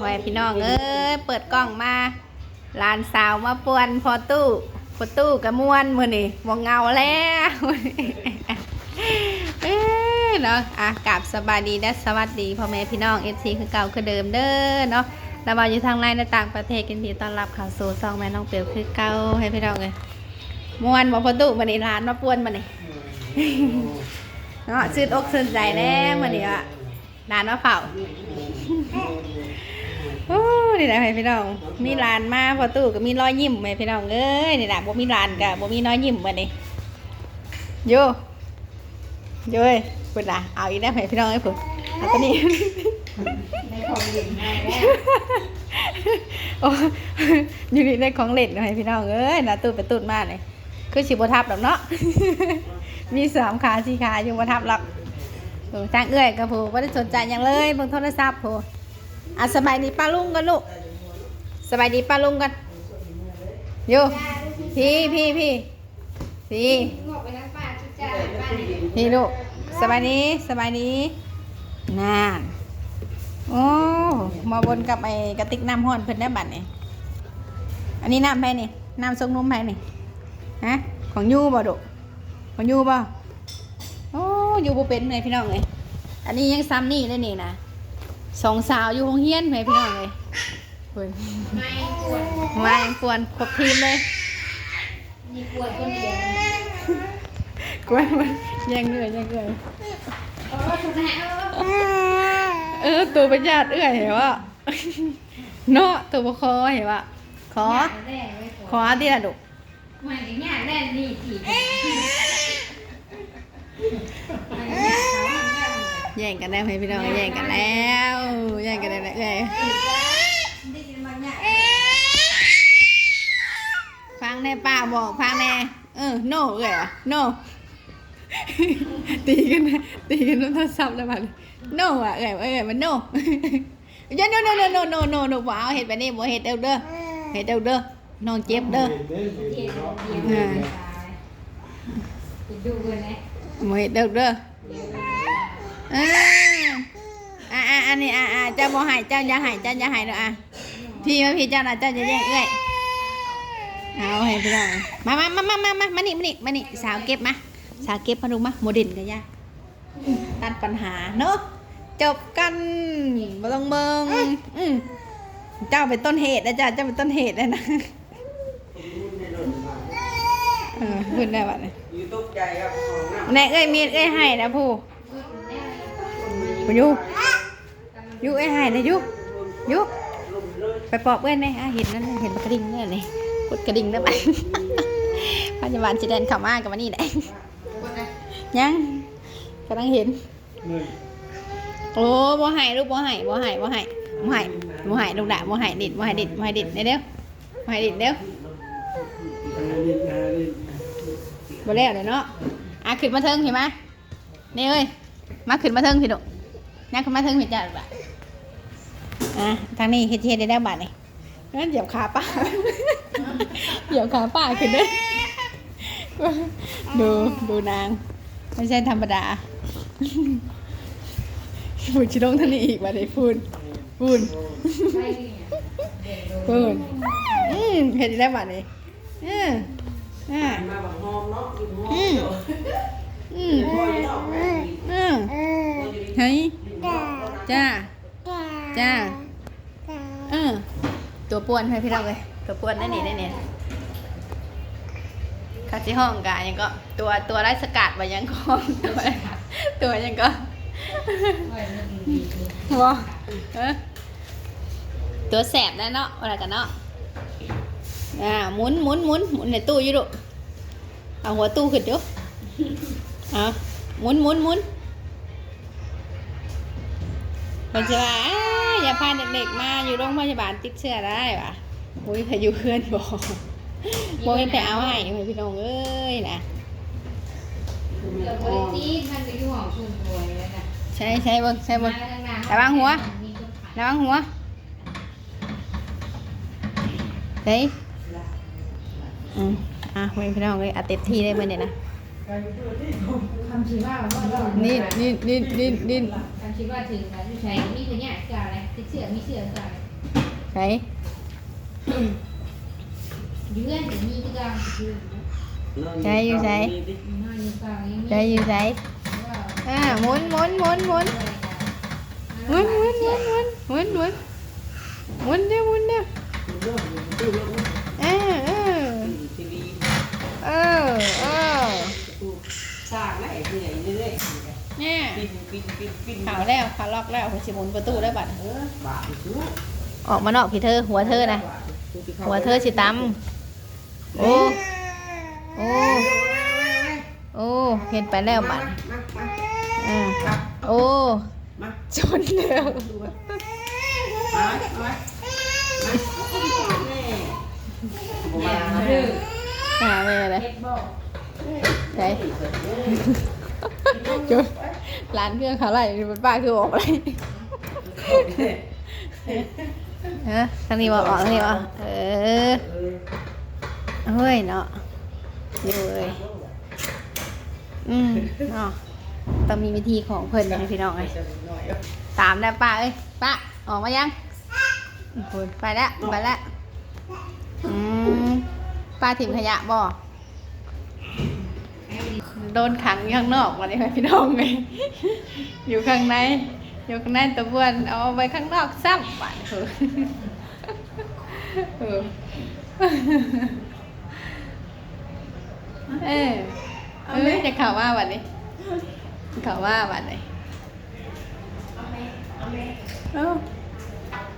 ไว้พี่น้องเอ้ยเปิดกล้องมาลานสาวมาป่วนพอตู้พอตู้กระมวนมือนี่มองเงาแล้วเอ้เนาะอะกราบสบายดีและสวัสดีพ่อแม่พี่น้องเอฟซีคือเก่าคือเดิมเด้อเนาะเรามาอยู่ทางในและต่างประเทศกันทีต้อนรับข้าวสู่ซองแม่น้องเปียวคือเก่าให้พี่น้องเลยมวนบอกพอตู้มาในร้านมาป่วนมานี่เนาะชื่นอกชื่นใจแน่มานี่อะร้านมะเผา นี่แหละพี่น้อง มีร้านมาพอตู้ก็มีรอยยิ้มไหมพี่น้องเอ้ยนี่แหละบ่มีร้านก็บ่มีน้อยยิ้มมานี่โยโยเอ้ยพุ่นล่ะเอาอีกแล้วให้พี่น้องเอ้ยพุ่นเอาตัวนี้ในของเล่นโอ้อยู่นี่ได้ของเล่นให้พี่น้องเอ้ยนะตูดไปตูดมากเลยคือสิบทับดอกเนาะมีสามขาสี่ขาอยู่บทับหรอกจ้างเอ้อยกับผู้บ่ได้สนใจหยังเลยเบิ่งโทรศัพท์ผู้ อะสบายดีป้าลุงกันลูกสบายดีป้าลุงกันอยู่พี่พี่พี่พี่พี่ลูกสบายดีสบายดีน่าโอ้มาบนกับไอ้กระติกน้ำห้อนเพิ่นได้บัดนี่อันนี้น้ำไผนี่น้ำทรงนุ่มไผนี่ฮะของยูบ่ดุของยูบ่โอ้ยูบ่เป็นเลยพี่น้องเลยอันนี้ยังซ้ำนี่เลยนี่นะ สองสาวอยู่โรงเรียนเลยพี่น้องเลยเพิ่นไม่ปวดมายังปวนครบทีมเลยมีปวดคนเดียวกวนมันแย่งเหนื่อยแย่งเหนื่อยเออถูกแน่เออเออตัวประหยัดเอื้อยเห็นว่าเนาะตัวบคอเห็นว่าขอแน่ไม่ปขวอดที่ละดุไม่ถึงเนี่ยแน่นี่จีบ แย่งกันแล้วให้พี่น้องแย่งกันแล้วแย่งกันแล้วเอ้ยฟังแน่ป้าบอกฟังแน่เออโน่เอ้ยอะโน่ตีกันนะตีกันน้ำโทรศัพท์แล้วมันโน่อะเอ้ยเอ้ยมันโน่ยันโน่โน่โน่โน่โน่โน่โน่บ่เอาเห็ดแบบนี้บ่เห็ดเด้อเด้อเห็ดเด้อเด้อน้องเจ็บเด้อเดียวเดียวไปดูกันนะบ่เห็ดเด้อเด้อเอออะอะอันนี้อะอะเจ้าบ่ให้เจ้าอย่าให้เจ้าอย่าให้เด้ออะพี่มาพี่เจ้าน่ะเจ้าจะแย่งเอ้ยเอาให้พี่น้องมามามามามามามานี่มานี่มานี่สาวเก็บมาสาวเก็บมาดูมาโมเดลกันย่าตัดปัญหาเนาะจบกันบ่ต้องเบิ่งอืมเจ้าเป็นต้นเหตุนะจ้ะเจ้าเป็นต้นเหตุเลยนะเออพูดได้บัดนี้ยูทูบใจครับของน้แน่เอ้ยมีดเอ้ยให้นะผู้ ผู้อยูอยูเอ้ยให้นะยูอยูไปปอบเอ้นี่ยอะเห็นนั่นเห็นกระดิ่งเนี่ยเลยกดกระดิ่งได้ไหมพยาบาลจีแดนเข้ามากับวันนี้แหละยังกำลังเห็น โอ้บ่ให้ลูกบ่ให้บ่ให้บ่ให้บ่ให้บ่ให้ลูกด่าบ่ให้ดิดบ่ให้ดิดบ่ให้ดิดเด้อเด้อบ่ให้ดิดเด้อหาดินหาดินบ่แล้วเด้อเนาะอะขึ้นมาเทิงเห็นไหมนี่เอ้ยมาขึ้นมาเทิงพี่ลูก นั่งขึ้นมาเทิงพี่จ้าลูกอะอะทางนี้เฮ็ดเฮ็ดได้แล้บาดนี่งั้นเหยียบขาป้าเหยียบขาป้าขึ้นเด้อดูดูนาง ไม่ใช่ธรรมดาพูดชิลงท่านนี้อีกว่าได้พูดพูดไม่เนี่ยเด็กดูพูดอืมเห็นได้บัดนี้เอออ่ามาบังหอมเนาะอยู่หอมอืมอืมอืมพออยู่ดีเฮ้ย ดีนอกแล้วนะจ้า จ้า เออ ตัวป่วนให้พี่เราเลย ตัวป่วนนั่นนี่นั่นนี่คาสิห้องกายังก็ ตัวตัวไร้สกัดไว้ยังก็ตัวตัวยังก็ไม่ไม่ดีดีวะเออตัวแสบนะเนาะอะไรกันเนาะอ่าหมุนหมุนหมุนหมุนในตู้อยู่ดูเอาหัวตู้ขึ้นดูเอาหมุนหมุนหมุน มันจะว่าอ้าอย่าพาเด็กๆมาอยู่โรงพยาบาลติดเชื้อได้ปะอุ้ยพายุเพื่อนบอกบอกให้ไปเอาให้พี่น้องเอ้ยนะเดี๋ยวบริจีนมันไปอยู่ห้องคุณป่วยแล้วนะใช่ใช่เบิ้งใช่เบิ้งมาตั้งนานระวังหัวมีคนขายระวังหัวเฮ้ยอืมอะไม่พี่น้องเลยเอาเต็มที่ได้ไหมเนี่ยนะ คำชี้ว่าว่านี่นี่นี่นี่นี่คำชี้ว่าถึงแล้วที่ใช้มีตัวเนี้ยจะอะไรติดเสือมีเสือใส่ใส่เลื่อนแต่มีที่กลางคือใส่อยู่ใส่น้อยอยู่กลางยังมีใส่อยู่ใส่อ่าหมุนหมุนหมุนหมุนหมุนหมุนหมุนหมุนหมุนหมุนหมุนเดี๋ยวหมุนเดี๋ยวเออเออทีวีเออเออ สร้างได้เหนื่อยเรื่อยเนี่ยๆปินปินปินปินข่าวแล้วข่าวล็อกแล้วหัวชิหมุนประตูได้บัดเออบาปซื้อออกมานอกพี่เธอ หัวเธอนะหัวเธอสิตำโอ้โอ้โอ้เห็นไปแล้วบัดมามาอ่าโอ้มาชนแล้วดูมามามามามาเด้อหาแม่เลย เฮ็ดบอกใช่จุดร้านเครื่องเขาไรมันป้าคือออกอะไรฮะทางนี้บอกออกทางนี้บอกเออเฮ้ยเนาะอยู่เลยอืมเนาะต้องมีวิธีของเพิ่นนะพี่น้องไอ้ยตามได้ป้าเอ้ยป้าออกมายังโอ้โหไปแล้วไปแล้วอืมป้าถิ่มขยะบ่ โดนขังอยู่ข้างนอกวันนี้พี่น้องเลยอยู่ข้างใน อยู่ข้างในตะบวนเอาไปข้างนอกซ้ำบ้านเถอะเออเออเออจะข่าวว่าวันนี้ข่าวว่าวันนี้เอ้า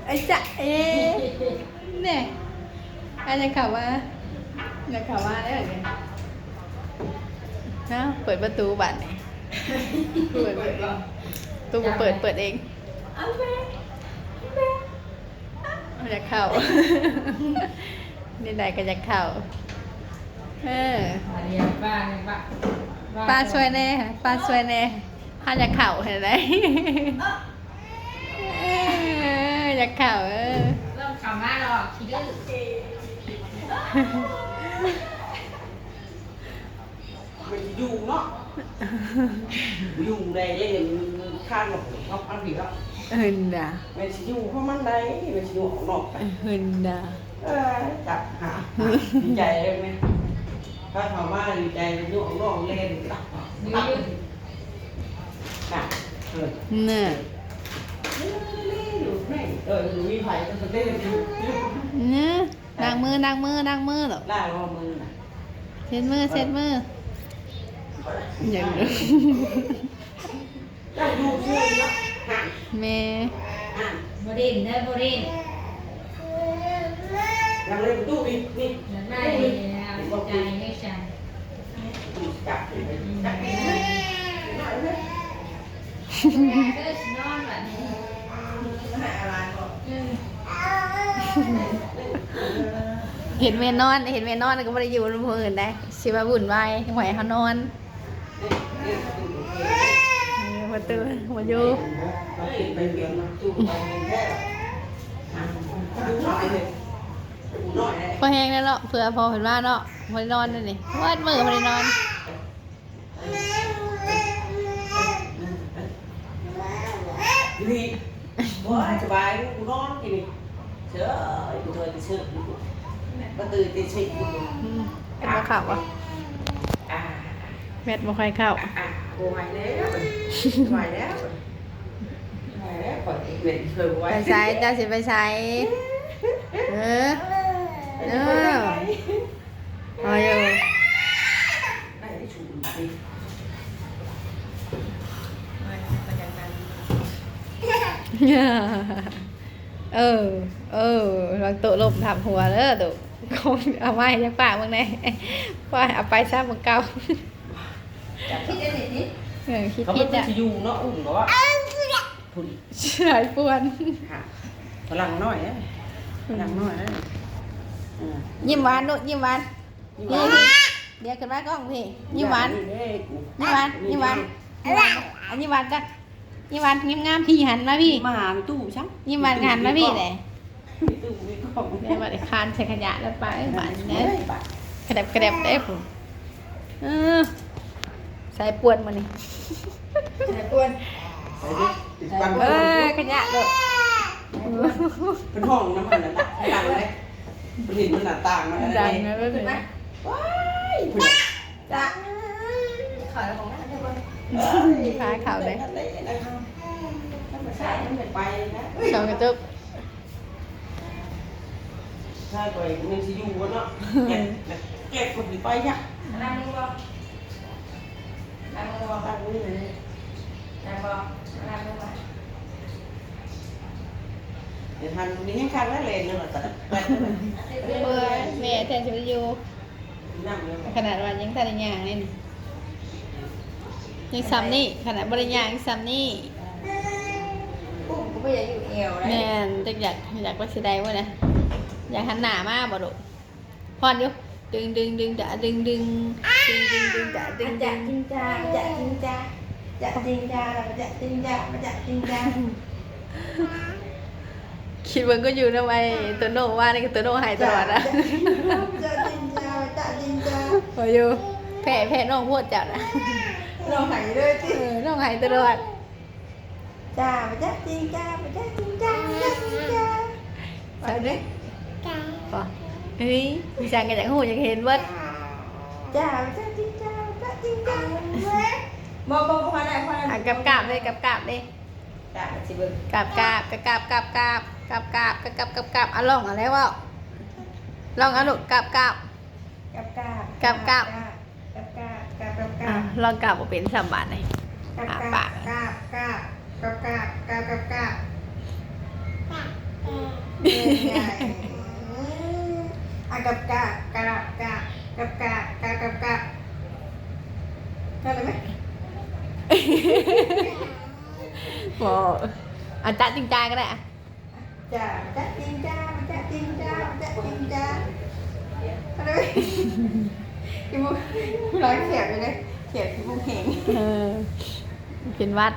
ไอ้จ๊ะเอ๊ะเนี่ยอาจจะข่าวว่าจะข่าวว่าได้เหรอเนี่ย เอ้าเปิดประตูบัตรนี่เปิดเปิดเองตู้เปิดเปิดเองอยากเข้านี่ไหนก็จะเข้าเออมาเรียนบ้านเนี่ยบ้านป้าช่วยแน่ค่ะป้าช่วยแน่ถ้าจะเข่าเห็นไหมเอออยากเข่าเออเริ่มคำว่าหรอกคิดดื้อ มันอยู่เนาะอยู่ในเรื่องข้างหลบเขาอันผีครับเหินด่ามันสิอยู่เพราะมันได้มันสิอยู่ออกนอกไปเหินด่าเออจับหาดีใจเลยไหมถ้าถามว่าดีใจอยู่ออกนอกเล่นตับดื้ตับอค่ะเออเนี่ยอยู่แม่เอออยู่วิภัยก็จะเล่นอยู่เนี่ยดังมือดังมือดังมือหรอได้ว่ามือน่ะเช็ดมือเช็ดมือ อย่างนี้ได้ดูเชื่อนะห่างแม่ห่างบรินเด้อบรินยังเล่นตู้อีกนี่อยากได้เอาใจให้ฉันจับจับเด้อนอนแบบนี้อะไรก่อนเห็นเมนอน เห็นเมนอนก็ไม่ได้อยู่ในมืออื่นได้ชิบะบุญไว้หวยเขานอน เออประตูมาอยู่เฮ้ยไปเปลี่ยนตู้ไปแหน่อยเลยดูหน่อยเลยพอแห้งแล้วเนาะเผื่อพอเห็นว่าเนาะพอนอนนั่นนี่วาดมือพอนอนนี่ว่าสบายกูนอนกินเชื่อกูเธอจะเชื่อกูมาตื่นตีสี่กูอืมเป็นมาข่าวอะ แมทมาค่อยเข้าอ่ากูไหวแล้วไหวแล้วไหวแล้วก่อนเด็กเคยไหวไปใช้เจ้าสิไปใช้เออเออเอาอยู่ได้ชูดิเออ เออวางโต๊ะลมทับหัวเด้อตุคงเอาไว้ยังปากมึงแน่ว่าเอาไปซะมึงเก่า คิดได้สิเออคิดเขาคิไม่ดได้อะอยู่เนาะอุ่นก็ว่าพุ่นชายปวน ค่ะพลังน้อยนะพลังน้อยนะอ่ายิ้มหวานลูกยิ้มหวานนี่นี่เดี๋ยวขึ้นมากล้องพี่ยิ้มหวานยิ้มหวานยิ้มหวานยิ้มหวานอันยิ้มหวานกันยิ้มหวานยิ้มงามพี่หันมาพี่มาหาตู้ช่างยิ้มหวานหันมาพี่เลยตู้มีกล่องเดี๋ยวมาเดี๋ยวคานใส่ขยะแล้วไปหวานเนี่เนี่ยยกระเดบกระเดบเด้ผมเออ ใส่ปวนมานี่แต่ปวนเออขยะลูกเป็นห้องน้ำมันน่ะดังเลยมันเห็นมันหน้าต่างมันดังนะนะเว้ยว้ายพุ่นจ้ะขอของนั่นทุกคนพาเขาเลยใช่มันเป็นไปนะสองกระจุกใช่ไปมันสิอยู่วะเนาะเก็บเก็บคนไปจ้ะนั่งมือบ่นั่ง มือบ่ตั้งนี่เลยนั่งบ่นั่งมือบ่เดี๋ยวทันมีให้คันแล้วเลยเนาะแต่ไปเบื่อแม่แทนจะไปอยู่นั่งเลย ขนาดวันยังทันได้ย่างนี่ยังซ้ำนี่ขนาดบริย่างยังซ้ำนี่อุ้มก็ไม่อยากอยู่เอวเลยแม่นจักอยากอยากว่าสิได้บ่นะอยากหันหน้ามาบ่ดุพอนอยู่ดึงดึงดึงจะดึงดึง ดึงดึงดึงจะดึงจะดึงจริงจ้าจะจริงจ้าจะจริงจ้าจะจริงจ้าจะจริงจ้าคิดว่าก็อยู่ทำไมตัวโน่ว่านี่ก็ตัวโน่หายตลอดนะจะจริงจ้าจะจริงจ้าพออยู่แพ้แพ้น้องพูดจับนะเราหายเลยเอที่อน้องหายตลอดจ้าจะจริงจ้าจะจริงจ้าจะจริงจ้าใช่ดิป่ะเฮ้ยพี่จังก็อยากหูอยากเห็นเว่า จ้าจะจริงจ้าจะจริงจ้าบ่บ่พอได้พอได้อะกับกาบเลยกับกาบเลยจ้าสิเบิ่งกับกาบกับกาบกับกาบกับกาบกับกาบกับกาบอะลองเอะไรวะลองเอะลูกกับกาบกับกาบกับกาบกับกาบกับกับอะกาบลองกาบบ่เป็นสัมบัติเลยกับอะกาปาบกกาบกาบกับกาบกาบกับกาบอะกับกาบกาบกาบกับกาบกาบกับกาบ เข้าใจไหมบ่อะจัดจริงจังก็ได้อะจ้าจ้าจริงจ้าจ้าจริงจ้าจ้าจริงจ้าเข้าใจไหมพี่มุกร้อยเขียบอยู่เลยเขียบพี่มุกเห็นเออเป็นวัด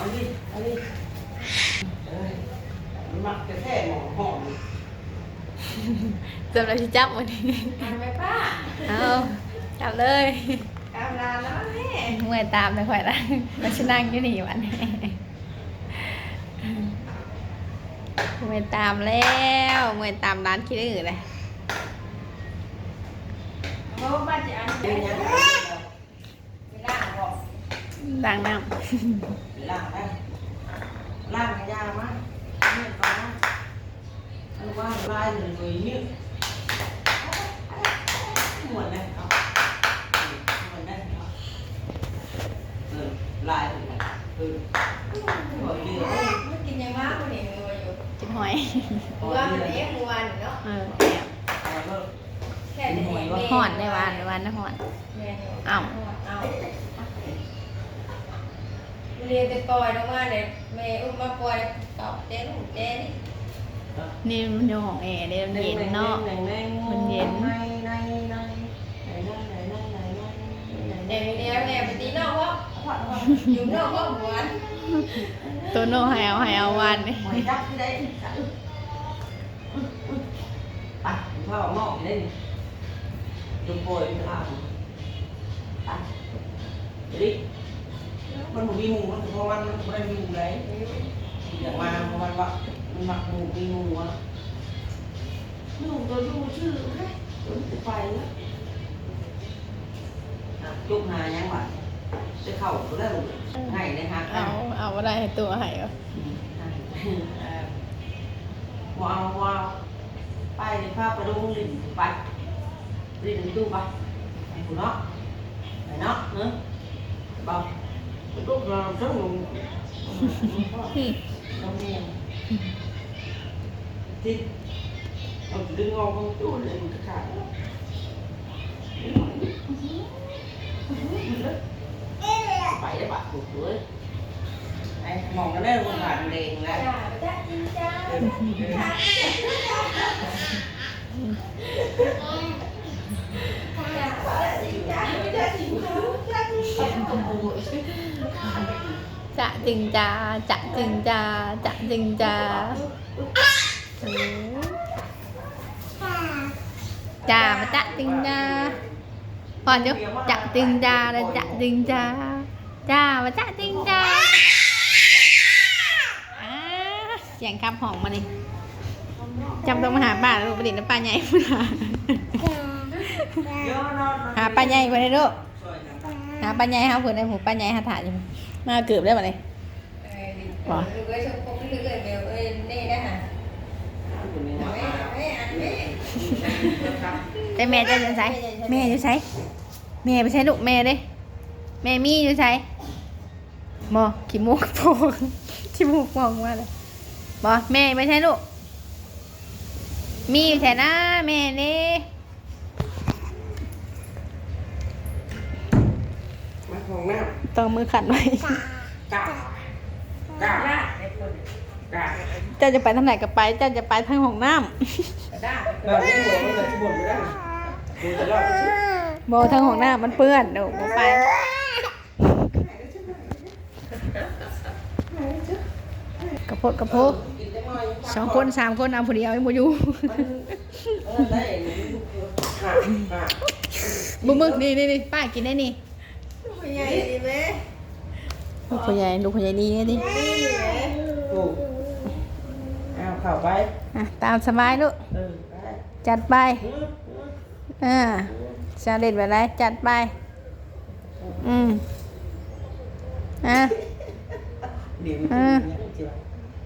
อันนี้อันนี้เอ้ยมันมักจะแท้หมอห้อง จำได้ที่จับวันนี้ทำไหมป้าเอาจับเลยกำลังแล้วแม่เมื่อยตามเลยค่อยละมาชินั่งอยู่นี่วันนี้เมื่อยตามแล้วเมื่อยตามร้านคิดอื่นเลยเพราะว่าป้าจะอ่านเป็นยังไงไม่ได้บอกล้างน้ล่างได้ล่างยามาเนี่ยก่อนนะ Không có hàng lai rồi người như Nguồn đây không? Nguồn đây không? Ừ, ไมักินยังมากกว่านี้งัอยู่กิอยวัน kia เลี้ยง này งัวนี่เนาะ เอนี้นได้วันได้วันนะหอน แม่อ้าว เอาเรียนไปปล่อยลงมาเนี่ยแม่อุ้มมาปล่อยตอบเต้นหูเต้น นี่มันอยู่ของแอร์เนี่ยมันเย็นเนาะ มันเย็น Để mình đeo nè, mình tí nó quá Dùng nó quá muốn ตัวโนไฮเอาไฮเอาวันนี่ Mày đắp cái đấy sẵn À, sao bỏ mỏ cái đấy Dùng bồi mình làm À, đi Con một đi mù, con không ăn, con ăn mù đấy Thì là mà, không ăn vọng หมักหมูมีหมูอะลูกเราดูชื่อไหมลูกไปแล้วจุกหายังวะจะเข่าตัวได้หรือไงนะคะเอาเอาอะไรตัวไห้ก็ว้าววาวไปในภาพประดูหลิ้นไปลิ้นตู้ไปไอ้คุเนาะไปเนาะเนาะบอก lúc nào cháu ngủ thì ông đứng ngon con chú lên một cái cả đó bảy là bạn của cưới đây mỏng nó đây còn bạn đèn là dạ tình cha, dạ tình cha, dạ tình cha. จ่ามาจะติงดาพอนยกจะติงดาแล้วจะติงดาจ่ามาจะติงดาเสียงครับหองมาเลยจำต้องมาหาป่าลูกประดิษฐ์น้ปลาใหญ่พุ่นหาหาปลาใหญ่คนได้ลูกหาปลาใหญ่หาคนได้หมูปลาใหญ่หาถ่ายยู่มาเกือบได้มาเลยหบอ้ยนี่นะคก แม่น้ำแม่อันแม่ครับแต่แม่จะอยู่ไสแม่อยู่ไสแม่ไปใช้ลูกแม่เด้ แม่มีอยู่ไสบอขี้มูกโป่งขี้มูกโป่งมาเลยบอแม่ไปใช้ลูก มีอยู่ไสนะแม่เด้มาของน้ต้องมือขัดไว้ำกากาละ ไอ้คนกาเจ้าจะไปทางไหนก็ไปเจ้าจะไปทางห้องน้ได้เราไม่หัวมันเลยที่บ่นไม่ได้ดูจะรอดำบอทางห้องน้ำมันเปื้อนเดี๋ยวบ่ไปกระโพดกระโพดกินได้ไหมสองคนสามคนเอาผู้เดียวยังบ่อยู่เออได้ค่ะค่ะบุมึกนี่นี่นี่ป้ากินได้นี่ผู้ใหญ่ดีไหมลูกพ่อใหญ่ลูกพ่อใหญ่ดีนี่ดินี่ไหมถูกเอา เข่าไปอะตามสบายลูกเออไปจัดไปอืมอืมอ่าชาเด็ดไปไรจัดไป อืมอะเดี๋ยวมันจะมีอย่างเจียว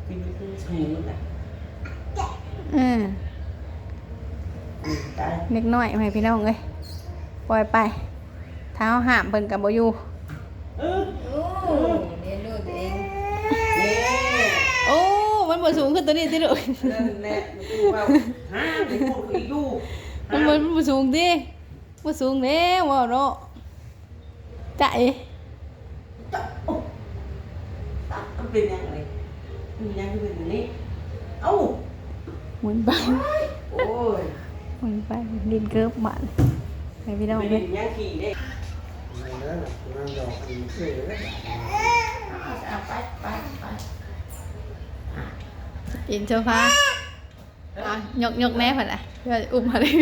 กินคือสมุนนะอืมอืมตายเล็กน้อยให้พี่น้องเอ้ยปล่อยไป เท้าหามเพิ่นกับบ่อยู่ เออ โอ้เรียนรู้ตัวเอง นี่ โอ้ มัน บ่สูงขึ้นตัวนี้ติลูกนั่นแหละมันคือว่าฮะไอ้พวกอียู่มันบ่มันบ่สูงติบ่สูงแล้วว่าเนาะจะเอ๋มันเป็นยังไงมันยังเป็นอย่างนี้เอ้าหมุนไปโอ้ยหมุนไปดินเกิบหมันให้พี่น้องไม่เอ้ได้ยยังขี่ได้เอาไปไปไป กินโซฟาอะยกยกแม่เพิ่นอะเพื่ออุ้มเขาเลย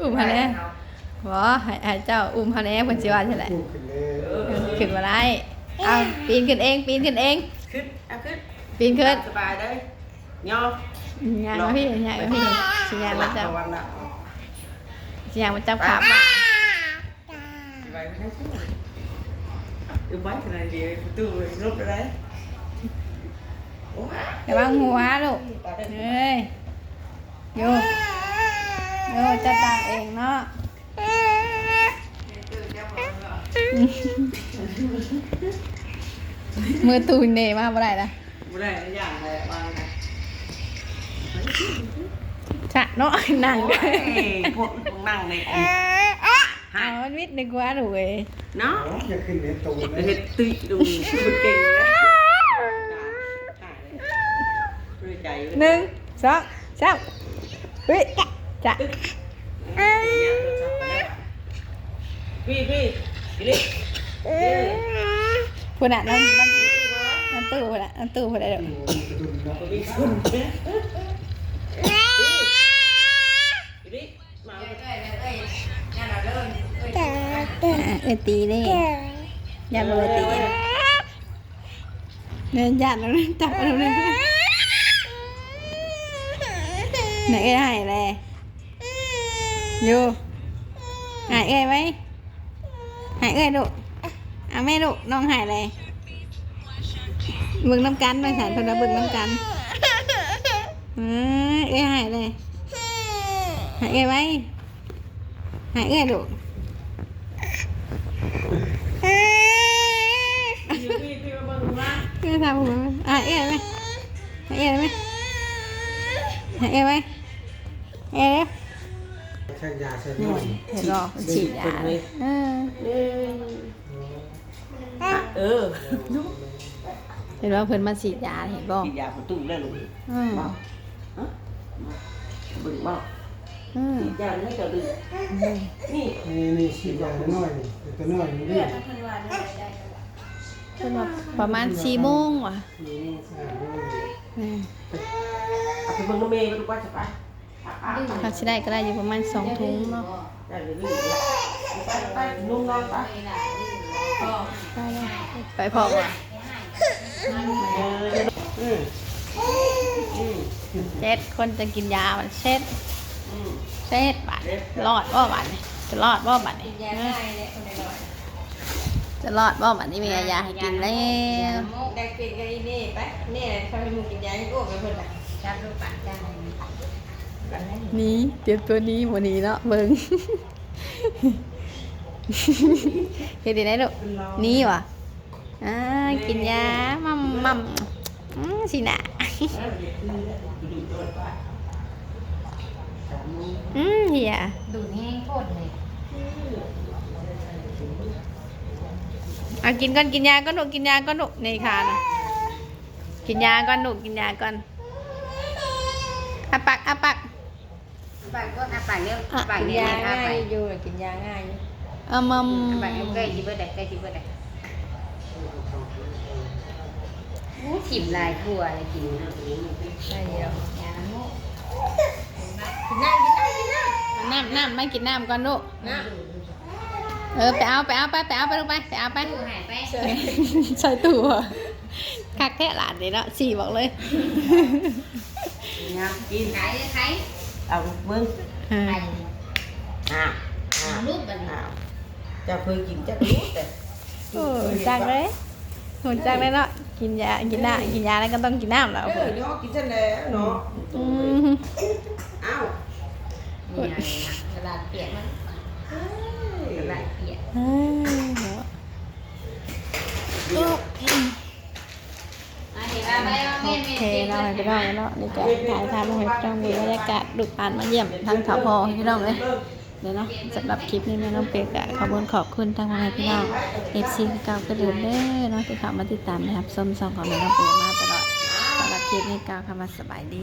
อุ้มเขาเลยบ่ให้ให้เจ้าอุ้มเขาแล้วเพิ่นสิว่าจังได๋เออขึ้นมาได้เอาปีนขึ้นเองปีนขึ้นเองขึ้นเอาขึ้นปีนขึ้นสบายได้ย่อยางมาพี่ยางมาพี่สิยางมาจับวันละสิยางมาจับขามาสบายไม่ใช่ใช่ไหมดูบ้านขนาดเดียวประตูรถอะไรโอ้ยระวังหัวลูกเอ้ยโยโยจะตากเองเนาะมือตูนเนมาบ่ได้ละไม่ได้อย่างไรบางนะชะเนาะนั่งโอ้ยพวกนั่งในกองเอามันวิทย์นึกว่าหนูเอ้ยเนาะจะขึ้นในตูนเห็ดตุยดูมันเก่งเลยด้วยใจ หนึ่งสองสามวิจะพี่พี่พี่ลิพูดน่ะนั่นนั่นนั่นตู้พูดน่ะนั่นตู้พูดได้เดี๋ยวพี่คุณพี่ลิมาเอ้ยเอ้ยเอ้ยนั่นเราเริ่มเอ้ยอะเออตีเลยอย่าเบอร์ตีเดินยัดแล้วนะจับแล้วนะ ไหนเอ้ยหายเลยอยู่หายเอ้ยไหมหายเอ้ยลูกเอาแม่ลูกน้องหายเลยเบิ่งน้ำกันไปสารพนเบิ่งน้ำกันเอ้ยเอ้ยหายเลยหายเอ้ยไหมหายเอ้ยลูกพี่พี่มาเบิ่งมาไม่ทำผมอะเอ๋ไหมหายเอ๋ไหมหายเอ๋ไหม เอ๋เร็วใช้ยาใช้นี่น้อยเห็นบอกฉีดยาเออเออเห็นว่าเพิ่นมาฉีดยาเห็นบอกกินยาประตูได้ลูกอืมบึงบ้าอืมยาให้เจ้าดึงนี่นี่นี่ฉีดยาน้อยนี่ตัวน้อยนี่เลืนี่อดมันหวานได้ได้เพิ่นว่าประมาณสี่โมงว่ะนี่นี่สามนี่อืม เอาไปเบิ่งน้ำเมย์ไปดูว่าจะไปถ้าสิได้ก็ได้อยู่ประมาณสองถุงเนาะเจะเดี๋ยวนี้ไปไปนุ่งนอนไปไปพอว่ะเอออืมอืมเช็ดคนจะกินยามันเช็ดอืมเช็ดบัดรอดบ่บัดนี่จะรอดบ่บัดนี่ยาง่ายเนี่ยคนน้อยจะรอดบ่บัดนี่มียาให้กินแล้ว ได้กินกันนี่ไปนี่เขาให้มึงกินยาให้อ้วกไปเพิ่นน่ะ จับดูปากจ้านี่เตรียมตัวนี้หมดนี้เนาะเบิ่งเฮ็ดได้ไหนลูกนี่ว่ะอ่ากินยามัมมัมอืมสินะดูตัวไปสามโมงอืมเฮียดูดแห้งโคตรเลยเอากินก่อนกินยาก่อนลูกกินยาก่อนลูกนี่ค่ะนะกินยาก่อนลูกกินยาก่อน อาปักอาปักปากก็อาปากเร็วอะปากกินเนี่ยยาอาง่าปายกอยู่กินยาง่ายอยู่เอามัมปากใกล้จิบเบอร์ใดใกล้จิบเบอร์ใดถิ่มลายทั่วเลยกินใช่แล้วยาโม่กินน้ำกินน้ำกินน้ำน้ำน้ำไม่กินน้ำก่อนลูกน้เออไปเอาไปเอาไปไปเอาไปลูกไปไปเอาไป ตู้หายไปใส่ตัวคักแค่หลานเลยเนาะสี่บอกเลย งามกินขายขายเอามึงเออไปอะอะรูปแบบอ้าวเจะเคยกินจะรู้แต่โอ้จังเลยหุ่นจังเลยเนาะ กินยา กินน้ำกินยาแล้วก็ต้องกินน้ำแล้วเออเนาะกินเส้นแล้วเนาะอืมอ้าวนี่อะไรนะกระดาษเปียกมันกระดาษเปียกเอ้ยเนาะมาเห็นอะไรบ้าง โอเคเราให้พี่น้องเนาะนี่ก็ถ่ายทำให้พี่น้องมีบรรยากาศดุปานมาเยี่ยมทางสพให้พี่น้องเลยเดี๋ยวเนาะสำหรับคลิปนี้แม่น้องเปียกอะขอบคุณขอบคุณทางพ่อแม่พี่น้องเอฟซีเก่าก็เดินเด้อเนาะที่เข้ามาติดตามนะครับส้มสองของแม่น้องเปียกมาตลอดสำหรับคลิปนี้กล่าวคำว่าสบายดี